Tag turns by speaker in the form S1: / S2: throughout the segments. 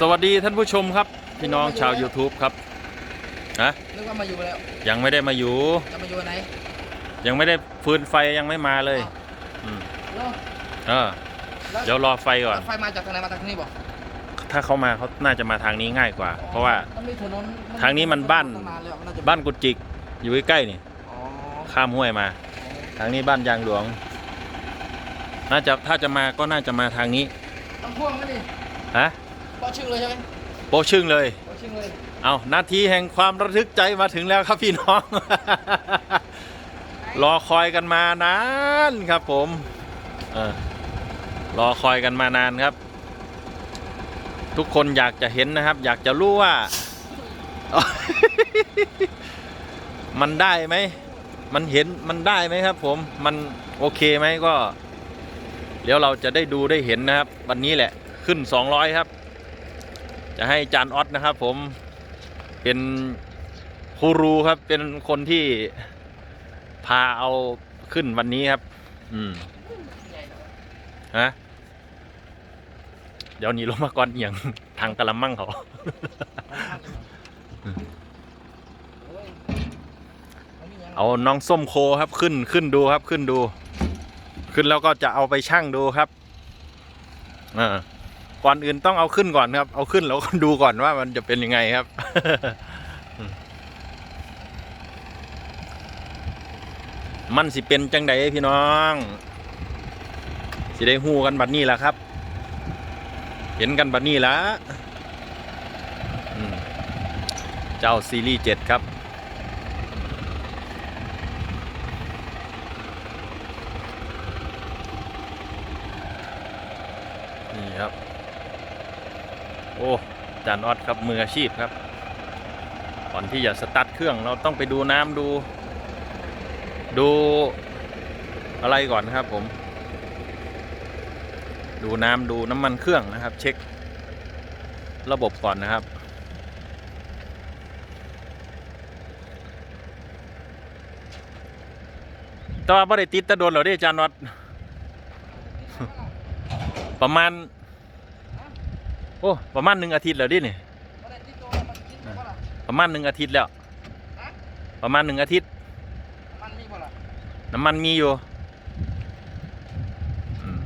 S1: สวัสดีท่านผู้ชมครับ พี่น้องชาว YouTube ครับฮะ
S2: นึกว่ามาอยู่แล้ว
S1: ยังไม่ได้มาอยู่
S2: จะมาอยู่วันไหน
S1: ยังไม่ได้ฟืนไฟยังไม่มาเลย
S2: อ้าว
S1: อืม
S2: แล้ว
S1: เออ
S2: แล้ว
S1: เดี๋ยวรอไฟก่อน
S2: ไฟมาจากทางไหนมาทางนี้บอก
S1: ถ้าเขามาเขาน่าจะมาทางนี้ง่ายกว่า เพราะว่า
S2: มันมีถนน
S1: ทางนี้มันบ้าน
S2: ตั้งนแล้วน่จะ
S1: บ้านกุดจิก อยู่ใกล้ๆนี่
S2: อ๋อ
S1: ข้ามห้วยมา ทางนี้บ้านยางหลวง น่าจะถ้าจะมาก็น่าจะมาทางนี้
S2: ต้องพ่วงไหมดิ
S1: ฮะ
S2: ปอชึ่งเลยใช่ไหม
S1: โปะชึ่งเลย
S2: ปอชึ่งเลย
S1: เอานาทีแห่งความระทึกใจมาถึงแล้วครับพี่น้อง รอคอยกันมานานครับผมเออรอคอยกันมานานครับ ทุกคนอยากจะเห็นนะครับ อยากจะรู้ว่า มันได้ไหม มันเห็นมันได้ไหมครับ ผมมันโอเคไหมก็ เดี๋ยวเราจะได้ดูได้เห็นนะครับ วันนี้แหละขึ้น 200 ครับ จะให้จานออสนะครับ ผมเป็นครูรูครับ เป็นคนที่พาเอาขึ้นวันนี้ครับ อืมฮะเดี๋ยวนี้ลงมาก่อนเอียงทางกะละมังเขาเอาน้องส้มโคครับขึ้นขึ้นดูครับขึ้นดู ขึ้นแล้วก็จะเอาไปชั่งดูครับอ่า ก่อนอื่นต้องเอาขึ้นก่อนครับ เอาขึ้นแล้วก็ดูก่อนว่ามันจะเป็นยังไงครับ มันสิเป็นจังใดพี่น้อง สิได้หูกันบัดนี้ละครับ เห็นกันบัดนี้ละอืมเจ้าซีรีส์เจ็ดครับ นี่ครับ โอ้จานออดครับมืออาชีพครับ ก่อนที่จะสตาร์ทเครื่องเราต้องไปดูน้ำดู ดูอะไรก่อนนะครับผม ดูน้ำดูน้ำมันเครื่องนะครับ เช็ค ระบบก่อนนะครับแต่ว่าไม่ได้ติดตะโดนเหรอเดิอาจารย์วัดประมาณ โอ้ประมาณหนึ่งอาทิตย์แล้วดินี่
S2: บ่ได้ติดตัวมันติดตัวบ่ล่ะ
S1: ประมาณหนึ่งอาทิตย์แล้ว
S2: ฮะ
S1: ประมาณหนึ่งอาทิตย์
S2: มันมีบ่ล่ะ
S1: น้ำมันมีอยู่อืม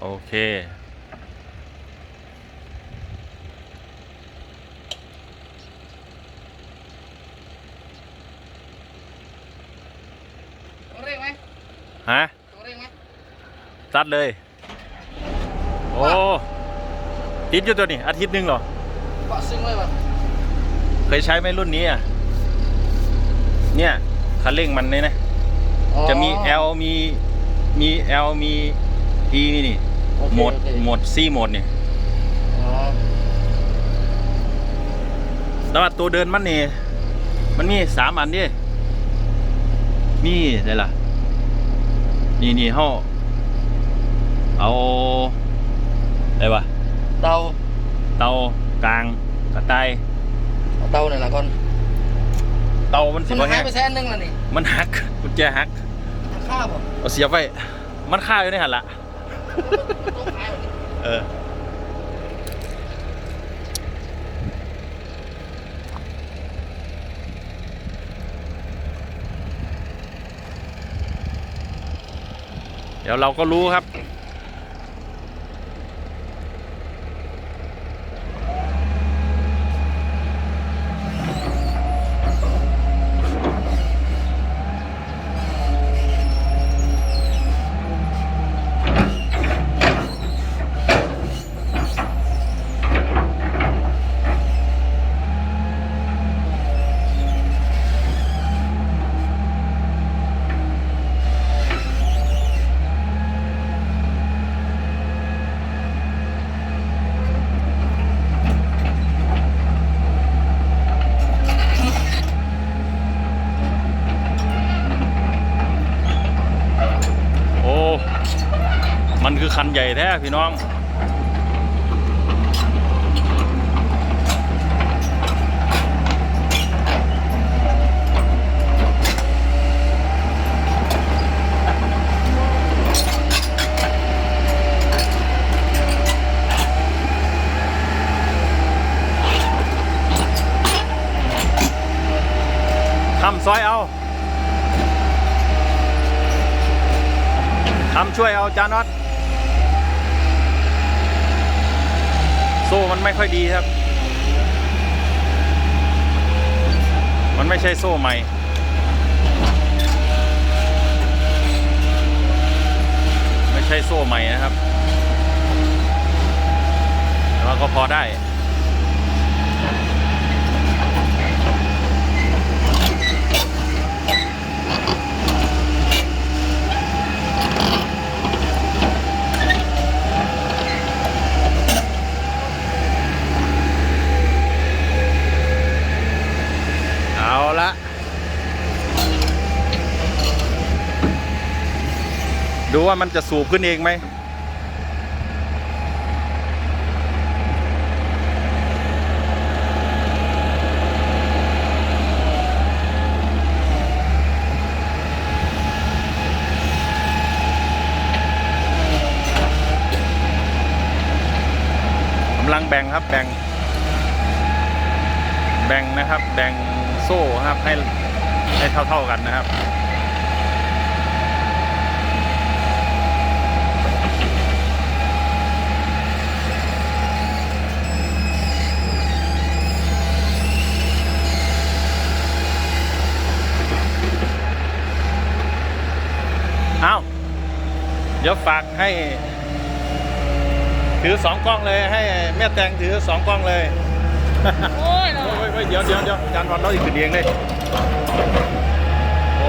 S1: โอเค
S2: ต้องเร่งไหม
S1: ฮะ
S2: ต้องเร่งไหม
S1: ซัดเลย โอ้ติดอยู่ตัวนี้ อาทิตย์หนึงเหรอ
S2: เกาะซึ้งเลยว่ะ
S1: เคยใช้ไหมรุ่นนี้อะ เนี่ยคันเร่งมันเนี่ยนะ จะมี L มี มี L มี P นี่นี่
S2: โอเค
S1: โหมด
S2: โอเค
S1: โหมด C โหมดเนี่ย
S2: อ๋อ
S1: แต่ว่าตัวเดินมันนี่ มันมีสามอันดินี่ได้ล่ะ นี่นี่เฮาเอาอะไรวะ
S2: เตา
S1: เตากลางกระต่าย
S2: เอาเตาหน่อยละก่อน
S1: เตามันสิ
S2: มัน
S1: บ่
S2: หา
S1: แห้
S2: ย
S1: ง
S2: ไปแสนหนึงแล้วนี่
S1: มันหักกุญแจหัก
S2: มันค่าบ่
S1: เอาเสียบไว้มันค่าอยู่ในหันละ
S2: ต้องขายแบบนี้
S1: เออ เดี๋ยวเราก็รู้ครับ อพี่น้องทำซอยเอาทำช่วยเอาจานน้อย ซ่มันไม่ค่อยดีครับ มันไม่ใช่โซ่ใหม่ไม่ใช่โซ่ใหม่นะครับแต่ว่าก็พอได้ เอาละ ดูว่ามันจะสูบขึ้นเองไหมกำลังแบ่งครับแบ่ง แบ่งนะครับ แบ่งโซ่ครับให้ให้เท่า ๆกันนะครับ เอาเดี๋ยวฝากให้ ถือสองกล้องเลยให้แม่แตงถือสองกล้องเลย
S2: โอ้ย
S1: เฮ้ยเฮ้ยเฮ้ยเดี๋ยวเดี๋ยวเดี๋ยวจานวันเราอีกขึ้นเองเลยโอ้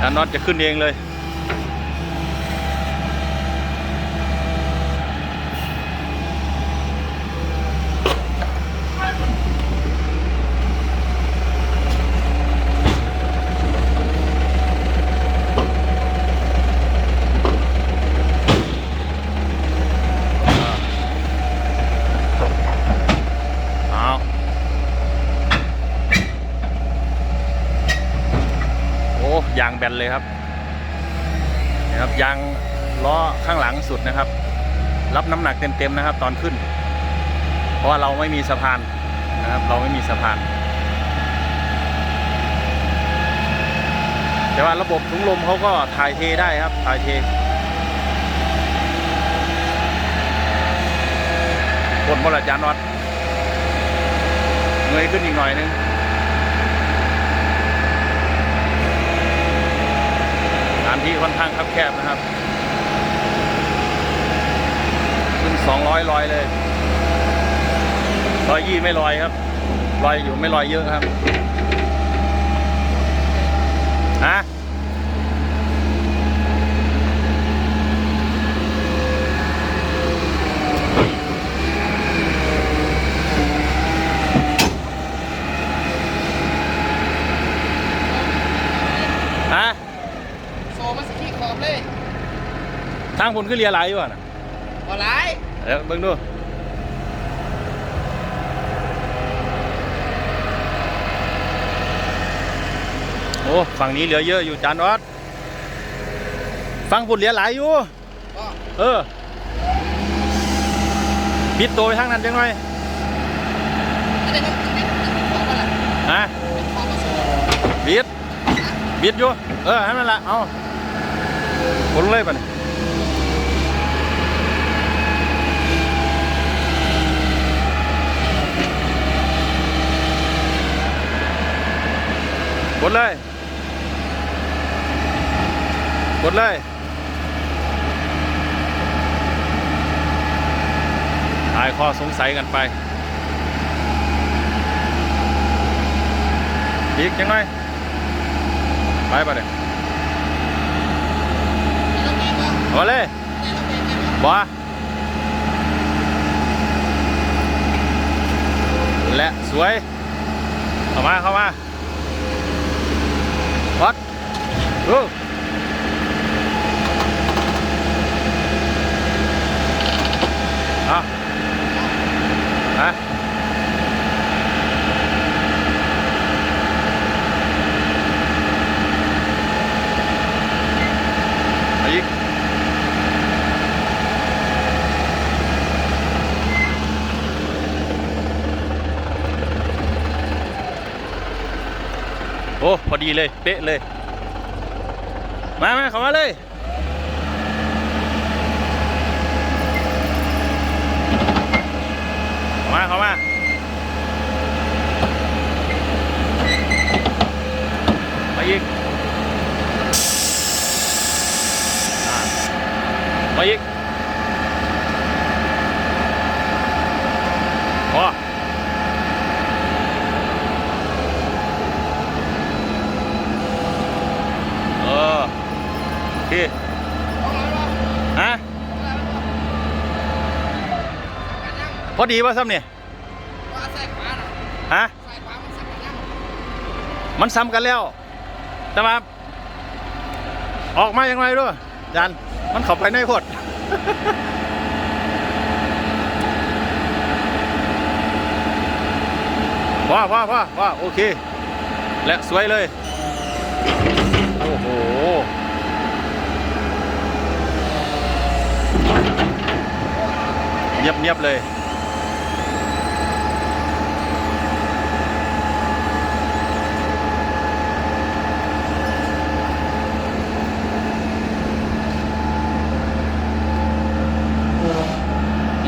S1: จานน็อตจะขึ้นเองเลย ยางแบนเลยครับนี่ครับยางล้อข้างหลังสุดนะครับ รับน้ำหนักเต็มๆนะครับ ตอนขึ้น เพราะว่าเราไม่มีสะพานนะครับ เราไม่มีสะพาน แต่ว่าระบบถุงลมเขาก็ถ่ายเทได้ครับถ่ายเทกดบอลจานวัดเงยขึ้นอีกหน่อยนึงสถาน ที่ค่อนข้างคับแคบนะครับ ขึ้นสองร้อยลอยเลยลอยยี่ไม่ลอยครับลอยอยู่ไม่ลอยเยอะครับฮะฮะ
S2: โซมาสกี้ขอบเลย
S1: ทางผลขึ้นเรียหลายอยู่อะนะ
S2: บ่หลาย
S1: เดี๋ยวเบิ่งดูโอ้ฝั่งนี้เหลือเยอะอยู่จานวัดฝั่งผุดเหลือหลายอยู่
S2: ก็
S1: เออบิดตัวไปทางนั้นจังหน่อย
S2: ไม่ได้ต้องติดขอบอะไร
S1: ฮะ
S2: ขอบมาโซ
S1: บิดบิดอยู่เออให้มันละเอา ผลเลยป่ะนี่กดเลยกดเลยหายข้อสงสัยกันไป อีกยังไงไปป่ะเดี๋ยว
S2: แล้ว เอา
S1: เลย
S2: แล้วเอ
S1: และสวย เข้ามา เข้ามาวัดดูอาฮะเอา อ้พอดีเลย เป๊ะเลย มามาเข้ามาเลยเข้ามาเข้ามามาอีกมาอีกพอเออโอเค
S2: เอาอะไรวะ
S1: ฮะ
S2: เอาอะไรวะกันยัง
S1: พอ ดีป่ะซ้ำเนี่ย
S2: ว่าใส่ขวาน่ะ
S1: ฮะ
S2: ใส่ขวามันใส่กันยัง
S1: มันซ้ำกันแล้ว แต่ว่าออกมาอย่างไรด้วยยันมันเข้าไปในโคตรว้าว้าว้าว้าโอเค และสวยเลย โอ้โหเนียบเนียบเลย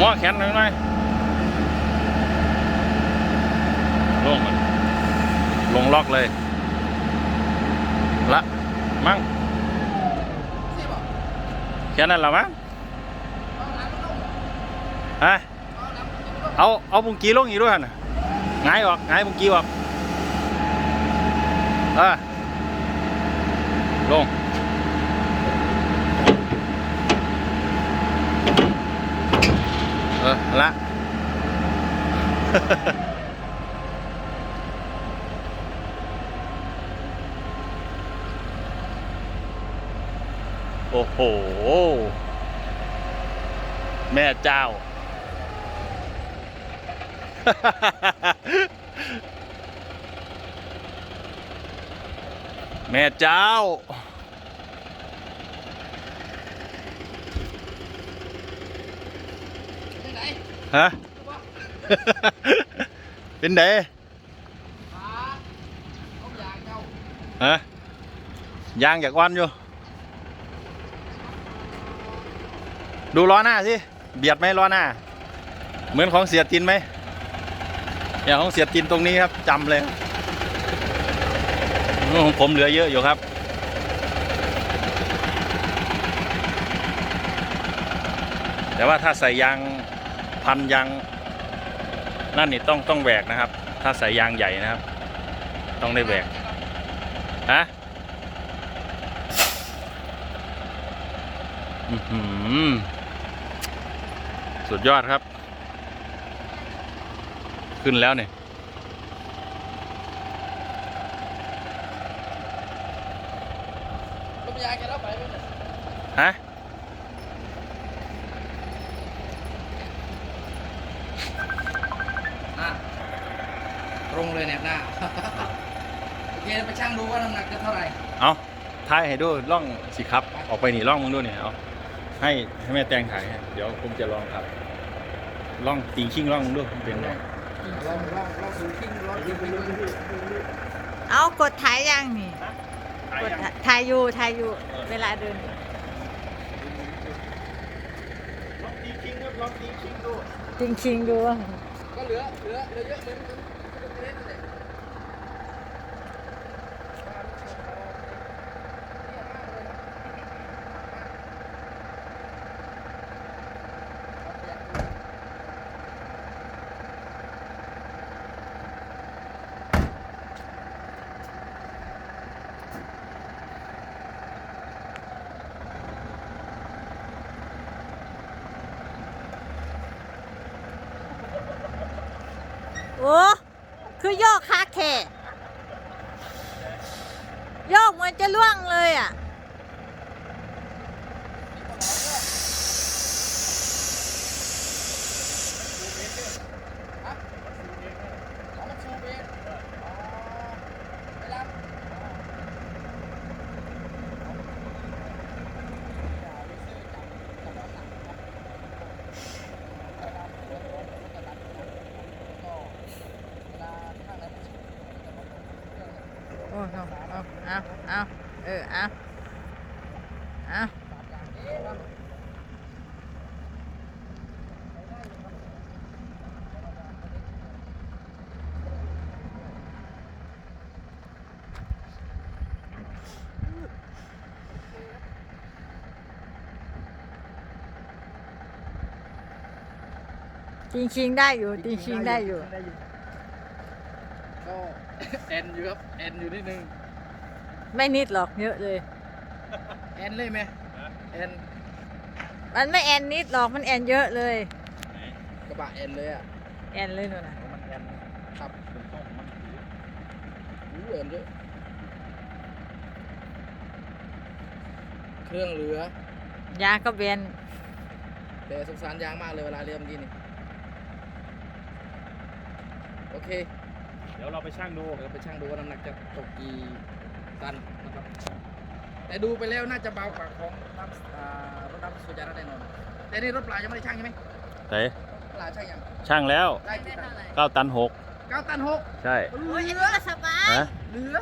S1: งอแขนหน่อยหน่อยลงลงล็อกเลย ละมั้งแค่นั้นละมั้ง
S2: เอางมันลง
S1: ฮะ
S2: เอา
S1: เอาเอาบุงกีลงอีกด้วยนะหงายออกหงายบุงกีออกเออลง เออละโอ้โห แม่เจ้า แม่เจ้า
S2: ที่ไหน
S1: ฮะ เป็นได
S2: ขาเอาอย่าง
S1: ฮะยางจากวันอยู่ ดูล้อหน้าสิ เบียดไหมล้อหน้า เหมือนของเสียตินไหมอย่างของเสียตินตรงนี้ครับจำเลยของผมเหลือเยอะอยู่ครับแต่ว่าถ้าใส่ยาง พันยางนั่นนี่ต้องต้องแหวกนะครับ ถ้าใส่ยางใหญ่นะครับ ต้องได้แหวกฮะสุดยอดครับ ขึ้นแล้วเนี่ย
S2: ลมยางแกแล้วไปไหมเนี่ย
S1: ฮะ
S2: อะตรงเลยเนี่ยหน้า โอเคไปช่างดูว่าน้ำหนักจะเท่าไหร่
S1: เอาถ่ายให้ ดูล่องสิครับ ออกไปนี่ล่องมึงดูนี่เอาให้ให้แม่แตงถ่ายให้เดี๋ยวผมจะลองครับล่องติงชิงล่องมึงดูมันเป็นไง
S2: ลองลองลองดูทิ้งลองทิ้งไปดู
S3: เอากดถ่ายยังนี่กดถ่ายอยู่ถ่ายอยู่เวลาเดิน
S1: ลองติงชิงครับลองติงชิงดู
S3: จริงชิงๆดู
S2: ก็เหลือเหลือเหลือเยอะเหลือเหลือเหลือเหลือเหลือ
S3: โอ้คือโยกคาแข่โยกเหมือนจะล่วงเลยอะ
S2: เอามาชูเบนอ๋อเวลา
S3: โอ้ อ้เอาเอาเอา เอาเออเอาเอาจริงชิงๆได้อยู่จริงชิงๆได้อยู่
S2: ก็แอนอยู่ครับแอนอยู่นิดนึง
S3: ไม่นิดหรอกเยอะเลย
S2: แอนเลยไหมแอน
S3: มันไม่แอนนิดหรอกมันแอนเยอะเลย
S2: กระบะแอนเลยอะ
S3: แอนเลยนู่นน่ะ
S2: มันแอนครับอู้แอนเยอะเครื่องเหลือ
S3: ยางก็เบน
S2: แต่สงสารยางมากเลยเวลาเรียมอกี้นี่โอเค
S1: เดี๋ยวเราไปช่างดู
S2: เดี๋ยวไปช่างดูว่าน้ำหนักจะตกกี่ ตันนะครับแต่ดูไปแล้วน่าจะเบากว่าของน้ำอ่ารถน้ำสุจาระแน่นอนแต่นี่รถเปล่ายังไม่ได้ช่างใช่ไหม
S1: ไหน
S2: เปล่าช่างยัง
S1: ช่างแล้ว
S2: ได้กี่ตัน
S1: 9ตัน
S2: เก้าตันหก
S1: 6ใช่
S2: เห
S3: โอ้ยอัน
S2: ลื
S3: นี้
S2: อ
S3: ก็สบาย
S1: ฮะ
S2: เหลือ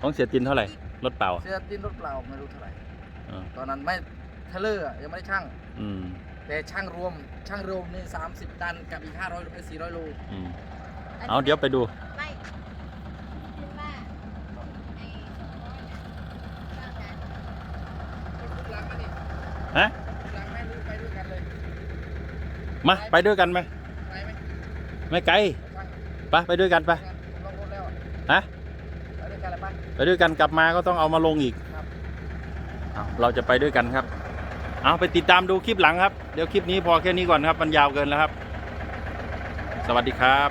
S1: ของเสียตินเท่าไหร่ รถเปล่า
S2: เสียตินรถเปล่าไม่รู้เท่าไหร่
S1: อ่า
S2: ตอนนั้นไม่เทเลอร์อะยังไม่ได้ช่าง
S1: อืม
S2: แต่ช่างรวมช่างรวมนี่สามสิบตันกับอีกห้าร้อยหรือสี่ร้อยโล
S1: อืมเอาเดี๋ยวไปดู
S3: ไม่คิดว่าไอ้สองร้อยเนี่ยเก้าตัน
S2: หลังมานี่
S1: ฮะ
S2: มา
S1: ไปด้วยกันไหม
S2: ไม่
S1: ไกล
S2: ช่าง
S1: ไปไปด้วยกันไปะฮะ
S2: ไปด้วยกันะ
S1: ไปด้วยกันกลับมาก็ต้องเอามาลงอีกเราจะไปด้วยกันครับ เอาไปติดตามดูคลิปหลังครับ เดี๋ยวคลิปนี้พอแค่นี้ก่อนครับ มันยาวเกินแล้วครับ สวัสดีครับ